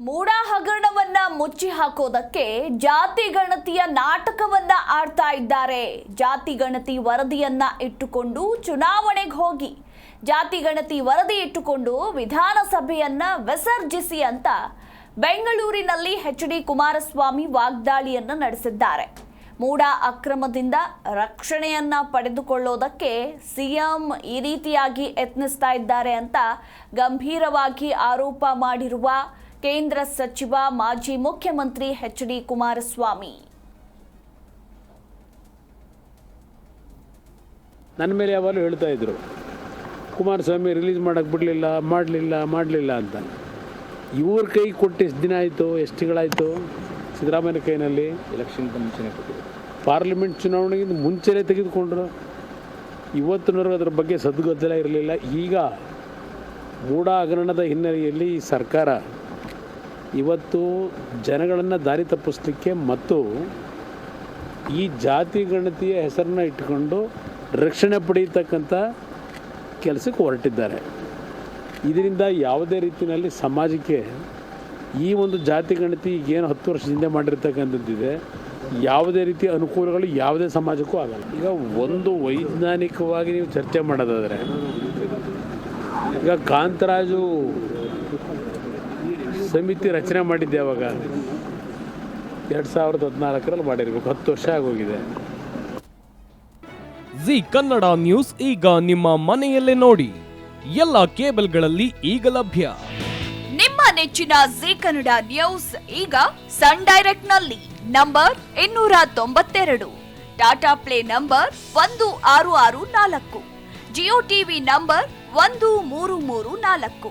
ಮೂಡ ಹಗರಣವನ್ನ ಮುಚ್ಚಿ ಹಾಕೋದಕ್ಕೆ ಜಾತಿ ಗಣತಿಯ ನಾಟಕವನ್ನ ಆಡ್ತಾ ಇದ್ದಾರೆ. ಜಾತಿ ಗಣತಿ ವರದಿಯನ್ನ ಇಟ್ಟುಕೊಂಡು ಚುನಾವಣೆಗೆ ಹೋಗಿ. ಜಾತಿ ಗಣತಿ ವರದಿ ಇಟ್ಟುಕೊಂಡು ವಿಧಾನಸಭೆಯನ್ನ ವಿಸರ್ಜಿಸಿ ಅಂತ ಬೆಂಗಳೂರಿನಲ್ಲಿ ಎಚ್ ಡಿ ಕುಮಾರಸ್ವಾಮಿ ವಾಗ್ದಾಳಿಯನ್ನ ನಡೆಸಿದ್ದಾರೆ. ಮೂಡ ಅಕ್ರಮದಿಂದ ರಕ್ಷಣೆಯನ್ನ ಪಡೆದುಕೊಳ್ಳೋದಕ್ಕೆ ಸಿಎಂ ಈ ರೀತಿಯಾಗಿ ಯತ್ನಿಸ್ತಾ ಇದ್ದಾರೆ ಅಂತ ಗಂಭೀರವಾಗಿ ಆರೋಪ ಮಾಡಿರುವ ಕೇಂದ್ರ ಸಚಿವ ಮಾಜಿ ಮುಖ್ಯಮಂತ್ರಿ ಎಚ್ ಡಿ ಕುಮಾರಸ್ವಾಮಿ. ನನ್ನ ಮೇಲೆ ಯಾವಾಗಲೂ ಹೇಳ್ತಾ ಇದ್ರು ಕುಮಾರಸ್ವಾಮಿ ರಿಲೀಸ್ ಮಾಡಕ್ಕೆ ಬಿಡಲಿಲ್ಲ ಮಾಡಲಿಲ್ಲ ಮಾಡಲಿಲ್ಲ ಅಂತ. ಇವ್ರ ಕೈ ಕೊಟ್ಟು ಎಷ್ಟು ದಿನ ಆಯಿತು ಎಷ್ಟು ತಿಂಗಳಾಯಿತು ಸಿದ್ದರಾಮಯ್ಯ ಕೈನಲ್ಲಿ? ಎಲೆಕ್ಷನ್ ಮುಂಚೆನೇ ಕೊಟ್ಟಿದ್ರು. ಪಾರ್ಲಿಮೆಂಟ್ ಚುನಾವಣೆಗಿಂತ ಮುಂಚೆನೇ ತೆಗೆದುಕೊಂಡ್ರು. ಇವತ್ತಿನವರೆಗೂ ಅದ್ರ ಬಗ್ಗೆ ಸದ್ಗದ್ದಲ ಇರಲಿಲ್ಲ. ಈಗ ಮೂಢ ಹಗರಣದ ಹಿನ್ನೆಲೆಯಲ್ಲಿ ಈ ಸರ್ಕಾರ ಇವತ್ತು ಜನಗಳನ್ನು ದಾರಿ ತಪ್ಪಿಸ್ಲಿಕ್ಕೆ ಮತ್ತು ಈ ಜಾತಿ ಗಣತಿಯ ಹೆಸರನ್ನ ಇಟ್ಟುಕೊಂಡು ರಕ್ಷಣೆ ಪಡೆಯತಕ್ಕಂಥ ಕೆಲಸಕ್ಕೆ ಹೊರಟಿದ್ದಾರೆ. ಇದರಿಂದ ಯಾವುದೇ ರೀತಿಯಲ್ಲಿ ಸಮಾಜಕ್ಕೆ ಈ ಒಂದು ಜಾತಿ ಗಣತಿ ಏನು ಹತ್ತು ವರ್ಷದಿಂದ ಮಾಡಿರ್ತಕ್ಕಂಥದ್ದಿದೆ, ಯಾವುದೇ ರೀತಿ ಅನುಕೂಲಗಳು ಯಾವುದೇ ಸಮಾಜಕ್ಕೂ ಆಗಲ್ಲ. ಈಗ ಒಂದು ವೈಜ್ಞಾನಿಕವಾಗಿ ನೀವು ಚರ್ಚೆ ಮಾಡೋದಾದರೆ, ಈಗ ಕಾಂತರಾಜು ಸಮಿತಿ ರಚನೆ ಮಾಡಿದ್ದೆ ಅವಾಗ. ಎರಡು ಸಾವಿರದ ಹದಿನಾಲ್ಕರಲ್ಲಿ ಮಾಡಿರ್ಬೇಕು. ಹತ್ತು ವರ್ಷ ಆಗೋಗಿದೆ. ಜಿ ಕನ್ನಡ ನ್ಯೂಸ್ ಈಗ ನಿಮ್ಮ ಮನೆಯಲ್ಲೇ ನೋಡಿ. ಎಲ್ಲ ಕೇಬಲ್ಗಳಲ್ಲಿ ಈಗ ಲಭ್ಯ. ನಿಮ್ಮ ನೆಚ್ಚಿನ ಜಿ ಕನ್ನಡ ನ್ಯೂಸ್ ಈಗ ಸನ್ ಡೈರೆಕ್ಟ್ನಲ್ಲಿ ನಂಬರ್ ಇನ್ನೂರ ತೊಂಬತ್ತೆರಡು ಟಾಟಾ ಪ್ಲೇ ನಂಬರ್ ಒಂದು ಆರು ಆರು ನಾಲ್ಕು ಜಿಯೋ ಟಿವಿ ನಂಬರ್ ಒಂದು ಮೂರು ಮೂರು ನಾಲ್ಕು.